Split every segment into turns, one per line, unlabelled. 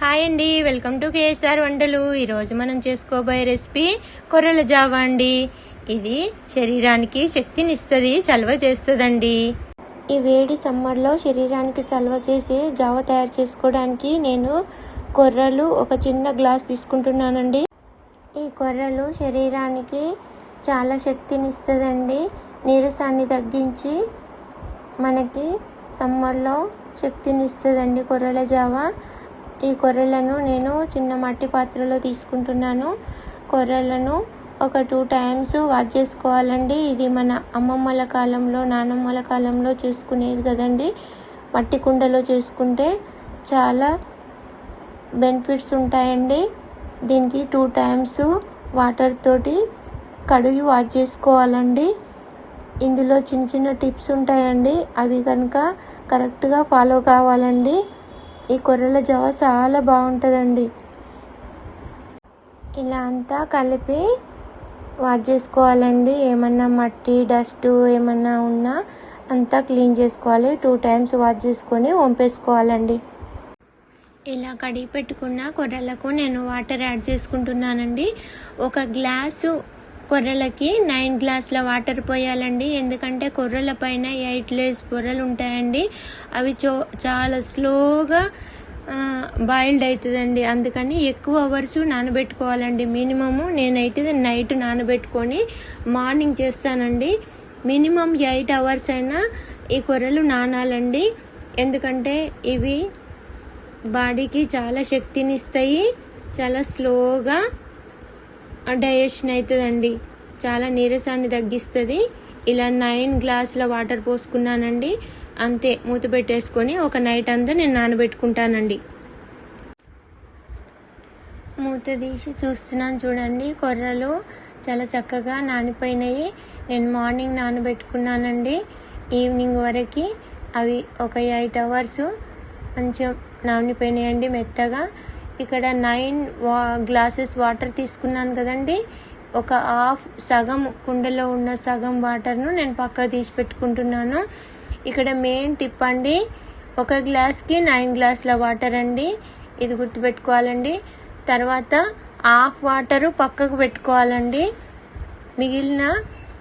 Hi అండి welcome to KSR వంటలు. ఈరోజు మనం చేసుకోబోయే రెసిపీ కొర్రల జావా అండి. ఇది శరీరానికి శక్తినిస్తుంది చలవ చేస్తుందండి. ఈ వేడి సమ్మర్లో శరీరానికి చలవ చేసి జావ తయారు చేసుకోవడానికి నేను కొర్రలు ఒక చిన్న గ్లాస్ తీసుకుంటున్నానండి. ఈ కొర్రలు శరీరానికి చాలా శక్తినిస్తుందండి. నీరసాన్ని తగ్గించి మనకి సమ్మర్లో శక్తినిస్తుందండి కొర్రల జావా. ఈ కొర్రలను నేను చిన్న మట్టి పాత్రలో తీసుకుంటున్నాను. కొర్రలను ఒక టూ టైమ్స్ వాష్ చేసుకోవాలండి. ఇది మన అమ్మమ్మల కాలంలో నానమ్మల కాలంలో చేసుకునేది కదండి. మట్టి కుండలో చేసుకుంటే చాలా బెనిఫిట్స్ ఉంటాయండి. దీనికి టూ టైమ్స్ వాటర్ తోటి కడిగి వాష్ చేసుకోవాలండి. ఇందులో చిన్న చిన్న టిప్స్ ఉంటాయండి. అవి కనుక కరెక్ట్గా ఫాలో కావాలండి. ఈ కొర్రల జావ చాలా బాగుంటుందండి. ఇలా అంతా కలిపి వాష్ చేసుకోవాలండి. ఏమన్నా మట్టి డస్ట్ ఏమన్నా ఉన్నా అంతా క్లీన్ చేసుకోవాలి. టూ టైమ్స్ వాష్ చేసుకొని వంపేసుకోవాలండి. ఇలా కడిగి పెట్టుకున్న కొర్రలకు నేను వాటర్ యాడ్ చేసుకుంటున్నానండి. ఒక గ్లాసు కొర్రలకి నైన్ గ్లాసుల వాటర్ పోయాలండి. ఎందుకంటే కొర్రల పైన ఎయిట్ లేస్ పొరలు ఉంటాయండి. అవి చో చాలా స్లోగా బాయిల్డ్ అవుతుందండి. అందుకని ఎక్కువ అవర్స్ నానబెట్టుకోవాలండి. మినిమము నేనైతే నైట్ నానబెట్టుకొని మార్నింగ్ చేస్తానండి. మినిమం ఎయిట్ అవర్స్ అయినా ఈ కొర్రలు నానాలండి. ఎందుకంటే ఇవి బాడీకి చాలా శక్తిని ఇస్తాయి చాలా స్లోగా డైజెషన్ అవుతుందండి. చాలా నీరసాన్ని తగ్గిస్తుంది. ఇలా నైన్ గ్లాసుల వాటర్ పోసుకున్నానండి. అంతే మూత పెట్టేసుకొని ఒక నైట్ అంతా నేను నానబెట్టుకుంటానండి. మూత తీసి చూస్తున్నాను చూడండి. కొర్రలు చాలా చక్కగా నానిపోయినాయి. నేను మార్నింగ్ నానబెట్టుకున్నానండి. ఈవినింగ్ వరకు అవి ఒక ఎయిట్ అవర్స్ కొంచెం నానిపోయినాయండి మెత్తగా. ఇక్కడ నైన్ వా గ్లాసెస్ వాటర్ తీసుకున్నాను కదండి. ఒక హాఫ్ సగం కుండలో ఉన్న సగం వాటర్ను నేను పక్కకు తీసి పెట్టుకుంటున్నాను. ఇక్కడ మెయిన్ టిప్ అండి ఒక గ్లాస్కి నైన్ గ్లాసుల వాటర్ అండి. ఇది గుర్తుపెట్టుకోవాలండి. తర్వాత హాఫ్ వాటరు పక్కకు పెట్టుకోవాలండి. మిగిలిన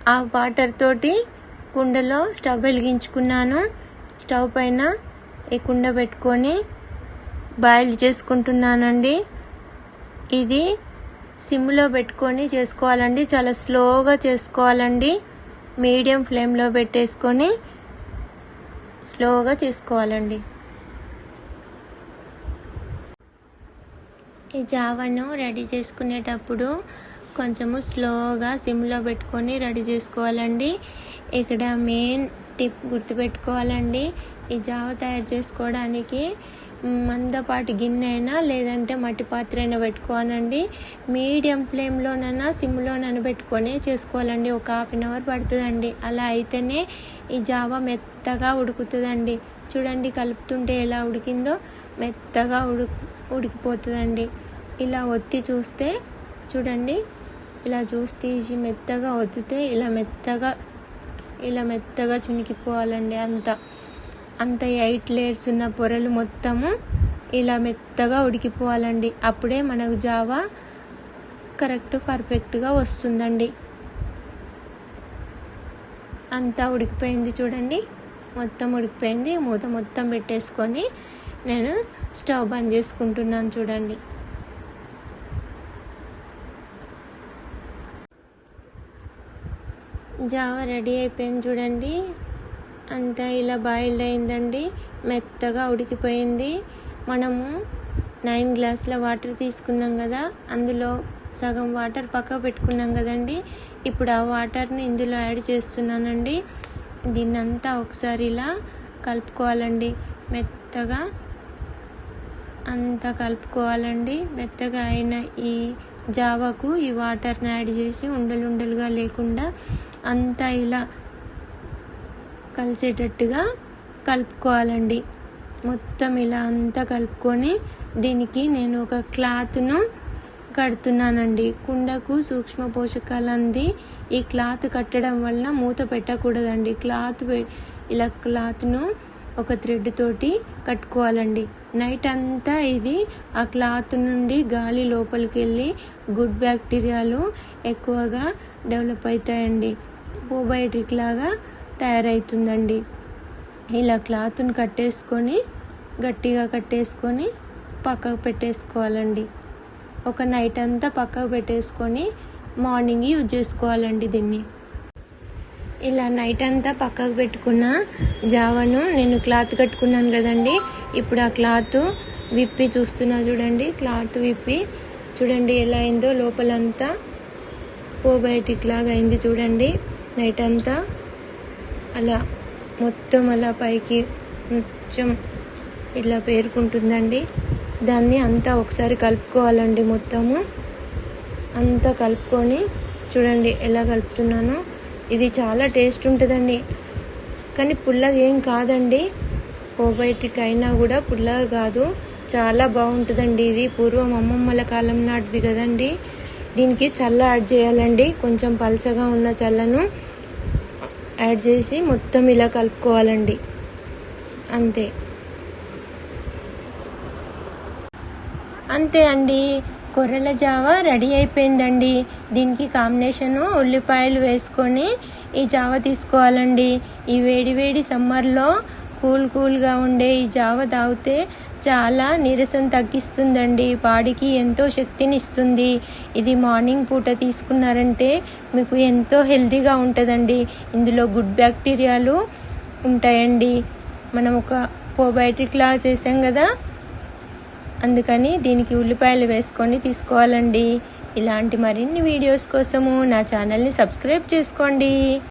ఆ వాటర్ తోటి కుండలో స్టవ్ వెలిగించుకున్నాను. స్టవ్ పైన ఈ కుండ పెట్టుకొని బాయిల్ చేసుకుంటున్నానండి. ఇది సిమ్లో పెట్టుకొని చేసుకోవాలండి. చాలా స్లోగా చేసుకోవాలండి. మీడియం ఫ్లేమ్లో పెట్టేసుకొని స్లోగా చేసుకోవాలండి. ఈ జావను రెడీ చేసుకునేటప్పుడు కొంచెము స్లోగా సిమ్లో పెట్టుకొని రెడీ చేసుకోవాలండి. ఇక్కడ మెయిన్ టిప్ గుర్తుపెట్టుకోవాలండి. ఈ జావ తయారు చేసుకోవడానికి మందపాటి గిన్నె అయినా లేదంటే మట్టి పాత్ర అయినా పెట్టుకోవాలండి. మీడియం ఫ్లేమ్లోనైనా సిమ్లోనైనా పెట్టుకొని చేసుకోవాలండి. ఒక హాఫ్ అన్ అవర్ పడుతుందండి. అలా అయితేనే ఈ జావ మెత్తగా ఉడుకుతుందండి. చూడండి కలుపుతుంటే ఎలా ఉడికిందో. మెత్తగా ఉడుకు ఉడికిపోతుందండి. ఇలా ఒత్తి చూస్తే చూడండి. ఇలా చూసి తీసి మెత్తగా ఒత్తితే ఇలా మెత్తగా ఇలా మెత్తగా చునికిపోవాలండి అంతా. అంత ఎయిట్ లేయర్స్ ఉన్న పొరలు మొత్తము ఇలా మెత్తగా ఉడికిపోవాలండి. అప్పుడే మనకు జావా కరెక్ట్ పర్ఫెక్ట్గా వస్తుందండి. అంతా ఉడికిపోయింది చూడండి. మొత్తం ఉడికిపోయింది. మూత మొత్తం పెట్టేసుకొని నేను స్టవ్ బంద్ చేసుకుంటున్నాను చూడండి. జావా రెడీ అయిపోయింది చూడండి. అంతా ఇలా బాయిల్డ్ అయిందండి. మెత్తగా ఉడికిపోయింది. మనము నైన్ గ్లాసుల వాటర్ తీసుకున్నాం కదా. అందులో సగం వాటర్ పక్క పెట్టుకున్నాం కదండి. ఇప్పుడు ఆ వాటర్ని ఇందులో యాడ్ చేస్తున్నానండి. దీన్నంతా ఒకసారి ఇలా కలుపుకోవాలండి. మెత్తగా అంతా కలుపుకోవాలండి. మెత్తగా అయిన ఈ జావాకు ఈ వాటర్ని యాడ్ చేసి ఉండలు ఉండలుగా లేకుండా అంతా ఇలా కలిసేటట్టుగా కలుపుకోవాలండి. మొత్తం ఇలా అంతా కలుపుకొని దీనికి నేను ఒక క్లాత్ను కడుతున్నానండి. కుండకు సూక్ష్మ పోషకాలు అంది ఈ క్లాత్ కట్టడం వల్ల మూత పెట్టకూడదండి. క్లాత్ ఇలా క్లాత్ను ఒక థ్రెడ్ తోటి కట్టుకోవాలండి. నైట్ అంతా ఇది ఆ క్లాత్ నుండి గాలి లోపలికి వెళ్ళి గుడ్ బ్యాక్టీరియాలు ఎక్కువగా డెవలప్ అవుతాయండి. పోబయోటిక్ లాగా తయారవుతుందండి ఇలా క్లాత్ని కట్టేసుకొని గట్టిగా కట్టేసుకొని పక్కకు పెట్టేసుకోవాలండి. ఒక నైట్ అంతా పక్కకు పెట్టేసుకొని మార్నింగ్ యూజ్ చేసుకోవాలండి దీన్ని. ఇలా నైట్ అంతా పక్కకు పెట్టుకున్న జావను నేను క్లాత్ కట్టుకున్నాను కదండి. ఇప్పుడు ఆ క్లాత్ విప్పి చూస్తున్నా చూడండి. క్లాత్ విప్పి చూడండి ఎలా అయిందో. లోపలంతా పోబయటిక్ లాగా అయింది చూడండి. నైట్ అంతా అలా మొత్తం అలా పైకి కొంచెం ఇట్లా పేరుకుంటుందండి. దాన్ని అంతా ఒకసారి కలుపుకోవాలండి మొత్తము. అంతా కలుపుకొని చూడండి ఎలా కలుపుతున్నానో. ఇది చాలా టేస్ట్ ఉంటుందండి. కానీ పుల్లగా ఏం కాదండి. పోబయోటిక్ అయినా కూడా పుల్లగా కాదు. చాలా బాగుంటుందండి ఇది. పూర్వం అమ్మమ్మల కాలం నాటిది కదండి. దీనికి చల్ల యాడ్ చేయాలండి. కొంచెం పలసగా ఉన్న చల్లను. యాడ్ చేసి మొత్తం ఇలా కలుపుకోవాలండి. అంతే. అంతే అండి. కొర్రల జావ రెడీ అయిపోయిందండి. దీనికి కాంబినేషను ఉల్లిపాయలు వేసుకొని ఈ జావ తీసుకోవాలండి. ఈ వేడి వేడి సమ్మర్లో కూల్ కూల్గా ఉండే ఈ జావ తాగితే చాలా నీరసం తగ్గిస్తుందండి. బాడీకి ఎంతో శక్తిని ఇస్తుంది ఇది మార్నింగ్ పూట తీసుకున్నారంటే మీకు ఎంతో హెల్తీగా ఉంటుందండి. ఇందులో గుడ్ బ్యాక్టీరియాలు ఉంటాయండి. మనం ఒక పోబయాటిక్లా చేసాం కదా? అందుకని దీనికి ఉల్లిపాయలు వేసుకొని తీసుకోవాలండి. ఇలాంటి మరిన్ని వీడియోస్ కోసము నా ఛానల్ని సబ్స్క్రైబ్ చేసుకోండి.